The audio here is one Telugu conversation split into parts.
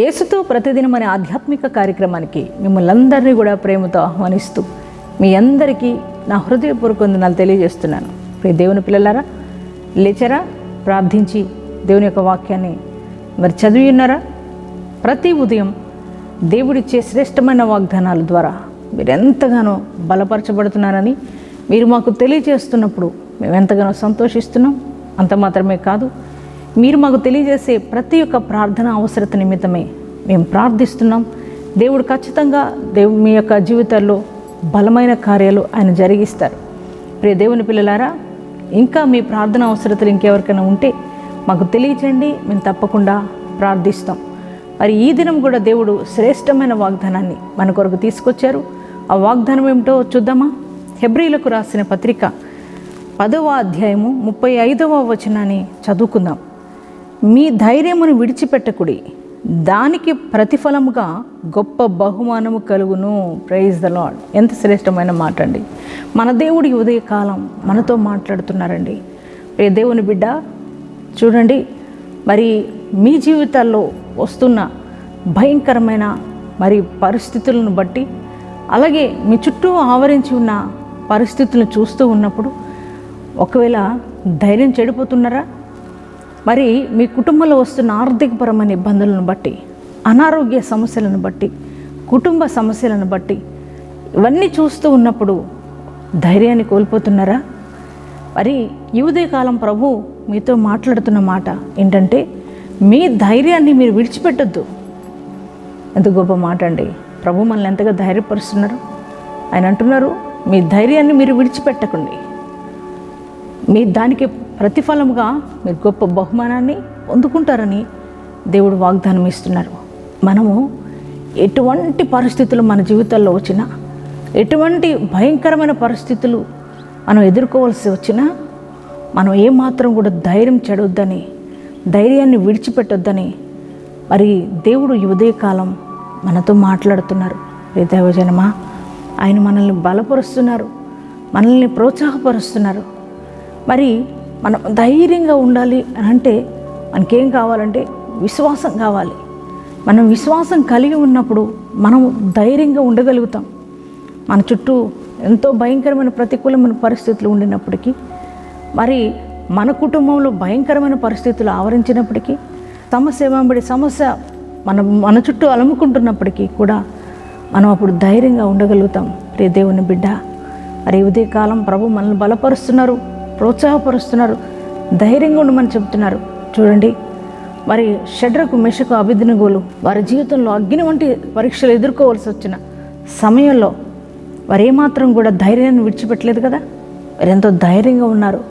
యేసుతో ప్రతిదినం అనే ఆధ్యాత్మిక కార్యక్రమానికి మిమ్మల్ని అందరినీ కూడా ప్రేమతో ఆహ్వానిస్తూ మీ అందరికీ నా హృదయపూర్వక వందనాలు తెలియజేస్తున్నాను. ప్రియ దేవుని పిల్లలారా లేచరా? ప్రార్థించి దేవుని యొక్క వాక్యాన్ని మరి చదివి ఉన్నారా? ప్రతి ఉదయం దేవుడిచ్చే శ్రేష్టమైన వాగ్దానాల ద్వారా మీరు ఎంతగానో బలపరచబడుతున్నారని మీరు మాకు తెలియజేస్తున్నప్పుడు మేము ఎంతగానో సంతోషిస్తున్నాం. అంత మాత్రమే కాదు మీరు మాకు తెలియజేసే ప్రతి ఒక్క ప్రార్థన అవసరత నిమిత్తమే మేము ప్రార్థిస్తున్నాం. దేవుడు ఖచ్చితంగా దేవు మీ యొక్క జీవితాల్లో బలమైన కార్యాలు ఆయన జరిగిస్తారు. ప్రియ దేవుని పిల్లలారా ఇంకా మీ ప్రార్థన అవసరతలు ఇంకెవరికైనా ఉంటే మాకు తెలియచేయండి మేము తప్పకుండా ప్రార్థిస్తాం. మరి ఈ దినం కూడా దేవుడు శ్రేష్టమైన వాగ్దానాన్ని మన కొరకు తీసుకొచ్చారు. ఆ వాగ్దానం ఏమిటో చూద్దామా? హెబ్రిలకు రాసిన పత్రిక పదవ అధ్యాయము ముప్పై ఐదవ వచనాన్ని చదువుకుందాం. మీ ధైర్యమును విడిచిపెట్టకుడి. దానికి ప్రతిఫలముగా గొప్ప బహుమానము కలుగును. ప్రైజ్ ద లాడ్ ఎంత శ్రేష్టమైన మాట అండి మన దేవుడి ఉదయకాలం మనతో మాట్లాడుతున్నారండి. దేవుని బిడ్డ చూడండి. మరి మీ జీవితాల్లో వస్తున్న భయంకరమైన మరి పరిస్థితులను బట్టి అలాగే మీ చుట్టూ ఆవరించి ఉన్న పరిస్థితులను చూస్తూ ఉన్నప్పుడు ఒకవేళ ధైర్యం చెడిపోతున్నారా? మరి మీ కుటుంబంలో వస్తున్న ఆర్థికపరమైన ఇబ్బందులను బట్టి అనారోగ్య సమస్యలను బట్టి కుటుంబ సమస్యలను బట్టి ఇవన్నీ చూస్తూ ఉన్నప్పుడు ధైర్యాన్ని కోల్పోతున్నారా? మరి ఈ ఉదయకాలం ప్రభు మీతో మాట్లాడుతున్న మాట ఏంటంటే మీ ధైర్యాన్ని మీరు విడిచిపెట్టొద్దు. ఎంత గొప్ప మాట అండి. ప్రభు మనల్ని ఎంతగా ధైర్యపరుస్తున్నారు? ఆయన అంటున్నారు మీ ధైర్యాన్ని మీరు విడిచిపెట్టకండి. మీ దానికి ప్రతిఫలముగా మీరు గొప్ప బహుమానాన్ని పొందుకుంటారని దేవుడు వాగ్దానం ఇస్తున్నారు. మనము ఎటువంటి పరిస్థితులు మన జీవితాల్లో వచ్చినా ఎటువంటి భయంకరమైన పరిస్థితులు మనం ఎదుర్కోవాల్సి వచ్చినా మనం ఏమాత్రం కూడా ధైర్యం చెడొద్దని ధైర్యాన్ని విడిచిపెట్టొద్దని మరి దేవుడు ఈ ఉదయకాలం మనతో మాట్లాడుతున్నారు. ఏ దైవజనమా ఆయన మనల్ని బలపరుస్తున్నారు మనల్ని ప్రోత్సాహపరుస్తున్నారు. మరి మనం ధైర్యంగా ఉండాలి అని అంటే మనకేం కావాలంటే విశ్వాసం కావాలి. మనం విశ్వాసం కలిగి ఉన్నప్పుడు మనం ధైర్యంగా ఉండగలుగుతాం. మన చుట్టూ ఎంతో భయంకరమైన ప్రతికూలమైన పరిస్థితులు ఉండినప్పటికీ మరి మన కుటుంబంలో భయంకరమైన పరిస్థితులు ఆవరించినప్పటికీ సమస్య వెంబడి సమస్య మన మన చుట్టూ అలముకుంటున్నప్పటికీ కూడా మనం అప్పుడు ధైర్యంగా ఉండగలుగుతాం. రే దేవుని బిడ్డ మరి ఉదయకాలం ప్రభు మనల్ని బలపరుస్తున్నారు. ప్రోత్సాహపరుస్తున్నారు. ధైర్యంగా ఉండమని చెబుతున్నారు. చూడండి మరి షడ్రకు మెషకు అభిదినగోలు వారి జీవితంలో అగ్ని వంటి పరీక్షలు ఎదుర్కోవాల్సి వచ్చిన సమయంలో వారు ఏమాత్రం కూడా ధైర్యాన్ని విడిచిపెట్టలేదు కదా? వారు ఎంతో ధైర్యంగా ఉన్నారు.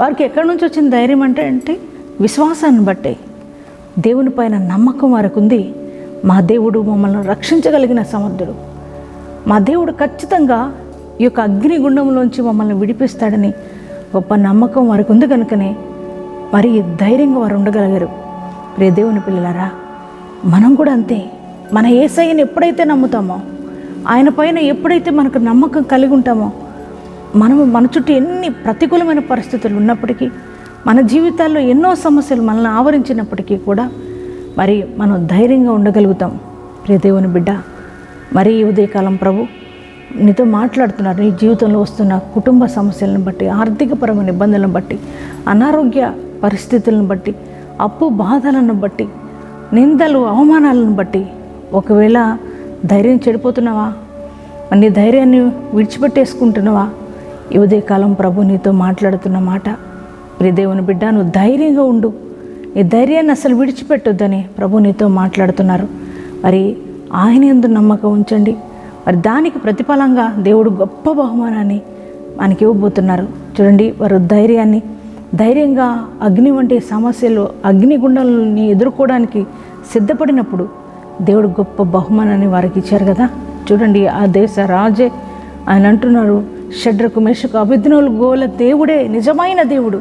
వారికి ఎక్కడి నుంచి వచ్చిన ధైర్యం అంటే అంటే విశ్వాసాన్ని బట్టే. దేవుని పైన నమ్మకం వారికి ఉంది. మా దేవుడు మమ్మల్ని రక్షించగలిగిన సమర్థుడు. మా దేవుడు ఖచ్చితంగా ఈ యొక్క అగ్నిగుండంలోంచి మమ్మల్ని విడిపిస్తాడని గొప్ప నమ్మకం వారికి ఉంది కనుకనే మరి ధైర్యంగా వారు ఉండగలిగారు. ప్రియ దేవుని పిల్లలారా మనం కూడా అంతే. మన ఏసైని ఎప్పుడైతే నమ్ముతామో ఆయన పైన ఎప్పుడైతే మనకు నమ్మకం కలిగి ఉంటామో మనము మన చుట్టూ ఎన్ని ప్రతికూలమైన పరిస్థితులు ఉన్నప్పటికీ మన జీవితాల్లో ఎన్నో సమస్యలు మనల్ని ఆవరించినప్పటికీ కూడా మరి మనం ధైర్యంగా ఉండగలుగుతాం. ప్రియ దేవుని బిడ్డ మరి ఉదయకాలం ప్రభు నీతో మాట్లాడుతున్నారు నీ జీవితంలో వస్తున్న కుటుంబ సమస్యలను బట్టి ఆర్థికపరమైన ఇబ్బందులను బట్టి అనారోగ్య పరిస్థితులను బట్టి అప్పు బాధలను బట్టి నిందలు అవమానాలను బట్టి ఒకవేళ ధైర్యం చెడిపోతున్నావా? నీ ధైర్యాన్ని విడిచిపెట్టేసుకుంటున్నావా? ఈ ఉదయకాలం ప్రభు నీతో మాట్లాడుతున్న మాట ప్రియ దేవుని బిడ్డ నువ్వు ధైర్యంగా ఉండు. నీ ధైర్యాన్ని అసలు విడిచిపెట్టొద్దని ప్రభు నీతో మాట్లాడుతున్నారు. మరి ఆయన ఎందు నమ్మకం ఉంచండి. మరి దానికి ప్రతిఫలంగా దేవుడు గొప్ప బహుమానాన్ని మనకి ఇవ్వబోతున్నారు. చూడండి వారు ధైర్యాన్ని ధైర్యంగా అగ్ని వంటి సమస్యలు అగ్నిగుండాలని ఎదుర్కోవడానికి సిద్ధపడినప్పుడు దేవుడు గొప్ప బహుమానాన్ని వారికి ఇచ్చారు కదా. చూడండి ఆ దేశ రాజే ఆయన అంటున్నారు షడ్రకు మెషకు అభిజ్ఞులు గోల దేవుడే నిజమైన దేవుడు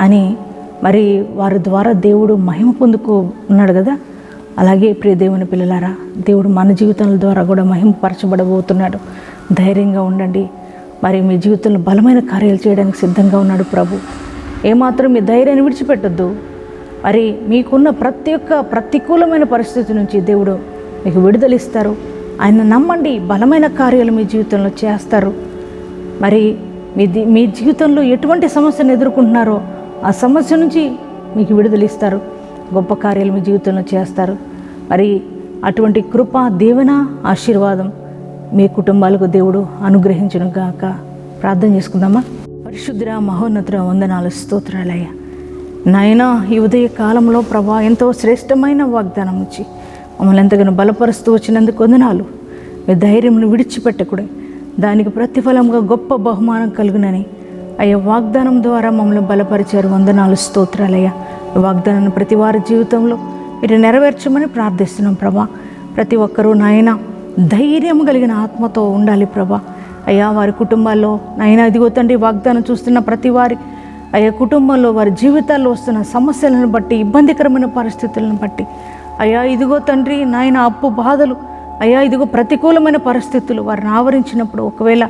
అని. మరి వారి ద్వారా దేవుడు మహిమ పొందుకో ఉన్నాడు కదా. అలాగే ప్రియ దేవుని పిల్లలారా దేవుడు మన జీవితాల ద్వారా కూడా మహిమపరచబడబోతున్నాడు ధైర్యంగా ఉండండి. మరి మీ జీవితంలో బలమైన కార్యాలు చేయడానికి సిద్ధంగా ఉన్నాడు ప్రభు. ఏమాత్రం మీ ధైర్యాన్ని విడిచిపెట్టొద్దు. మరి మీకున్న ప్రతి ఒక్క ప్రతికూలమైన పరిస్థితి నుంచి దేవుడు మీకు విడుదలిస్తారు ఆయన నమ్మండి బలమైన కార్యాలు మీ జీవితంలో చేస్తారు. మరి మీ మీ జీవితంలో ఎటువంటి సమస్యను ఎదుర్కొంటున్నారో ఆ సమస్య నుంచి మీకు విడుదలిస్తారు గొప్ప కార్యాలు మీ జీవితంలో చేస్తారు. మరి అటువంటి కృప దీవెన ఆశీర్వాదం మీ కుటుంబాలకు దేవుడు అనుగ్రహించను గాక. ప్రార్థన చేసుకుందామా? పరిశుద్ధ మహోన్నతుల వందనాలు స్తోత్రాలయ్యా. నాయనా ఈ ఉదయ కాలంలో ప్రభా ఎంతో శ్రేష్టమైన వాగ్దానం ఇచ్చి మమ్మల్ని ఎంతగానో బలపరుస్తూ వచ్చినందుకు వందనాలు. మీ ధైర్యంను విడిచిపెట్టకూడదు. దానికి ప్రతిఫలంగా గొప్ప బహుమానం కలుగునని. అయ్యా వాగ్దానం ద్వారా మమ్మల్ని బలపరిచారు. వందనాలు స్తోత్రాలయ్యా. వాగ్దానాన్ని ప్రతి వారి జీవితంలో మీరు నెరవేర్చమని ప్రార్థిస్తున్నాం ప్రభా. ప్రతి ఒక్కరూ నాయన ధైర్యం కలిగిన ఆత్మతో ఉండాలి ప్రభా. అయ్యా వారి కుటుంబాల్లో నాయన ఇదిగో తండ్రి వాగ్దానం చూస్తున్న ప్రతి వారి అయ్యా కుటుంబంలో వారి జీవితాల్లో వస్తున్న సమస్యలను బట్టి ఇబ్బందికరమైన పరిస్థితులను బట్టి అయ్యా ఇదిగో తండ్రి నాయన అప్పు బాధలు అయ్యా ఇదిగో ప్రతికూలమైన పరిస్థితులు వారిని ఆవరించినప్పుడు ఒకవేళ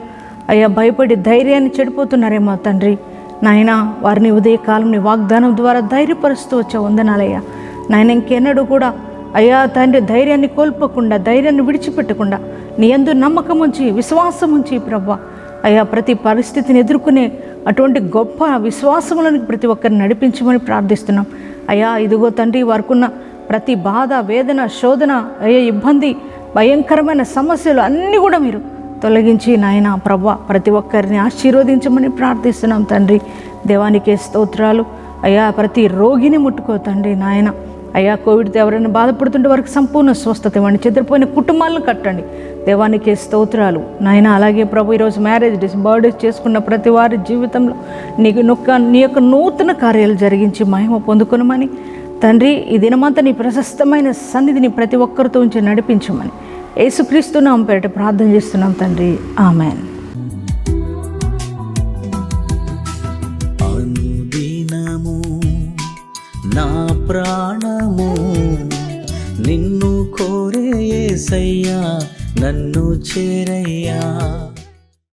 అయ్యా భయపడి ధైర్యాన్ని చెడిపోతున్నారేమో తండ్రి. నాయన వారిని ఉదయకాలం నీ వాగ్దానం ద్వారా ధైర్యపరుస్తూ వచ్చే వందనాలయ్యా. నాయన ఇంకెన్నడూ కూడా అయ్యా తండ్రి ధైర్యాన్ని కోల్పోకుండా ధైర్యాన్ని విడిచిపెట్టకుండా నీ ఎందు నమ్మకం ఉంచి విశ్వాసం ఉంచి ప్రభా అయ్యా ప్రతి పరిస్థితిని ఎదుర్కొనే అటువంటి గొప్ప విశ్వాసములను ప్రతి ఒక్కరిని నడిపించమని ప్రార్థిస్తున్నాం. అయ్యా ఇదిగో తండ్రి వారికున్న ప్రతి బాధ వేదన శోధన అయ్యా ఇబ్బంది భయంకరమైన సమస్యలు అన్నీ కూడా మీరు తొలగించి నాయన ప్రభ ప్రతి ఒక్కరిని ఆశీర్వదించమని ప్రార్థిస్తున్నాం తండ్రి. దేవానికే స్తోత్రాలు. అయ్యా ప్రతి రోగిని ముట్టుకో తండ్రి నాయన. అయ్యా కోవిడ్తో ఎవరైనా బాధపడుతుంటే వారికి సంపూర్ణ స్వస్థత ఇవ్వండి. చెదిరిపోయిన కుటుంబాలను కట్టండి. దేవానికి స్తోత్రాలు. నాయన అలాగే ప్రభు ఈరోజు మ్యారేజ్ డేస్ బర్త్డేస్ చేసుకున్న ప్రతి వారి జీవితంలో నీకు నొక్క నీ యొక్క నూతన కార్యాలు జరిగించి మహిమ పొందుకునమని. తండ్రి ఈ దినమంతా నీ ప్రశస్తమైన సన్నిధిని ప్రతి ఒక్కరితో ఉంచి నడిపించమని. యేసుక్రీస్తు నామ పేరిట ప్రార్థన చేస్తున్నాం తండ్రి. ఆమెన్. నా ప్రాణము నిన్ను కోరే యేసయ్యా నన్ను చేరయ్యా.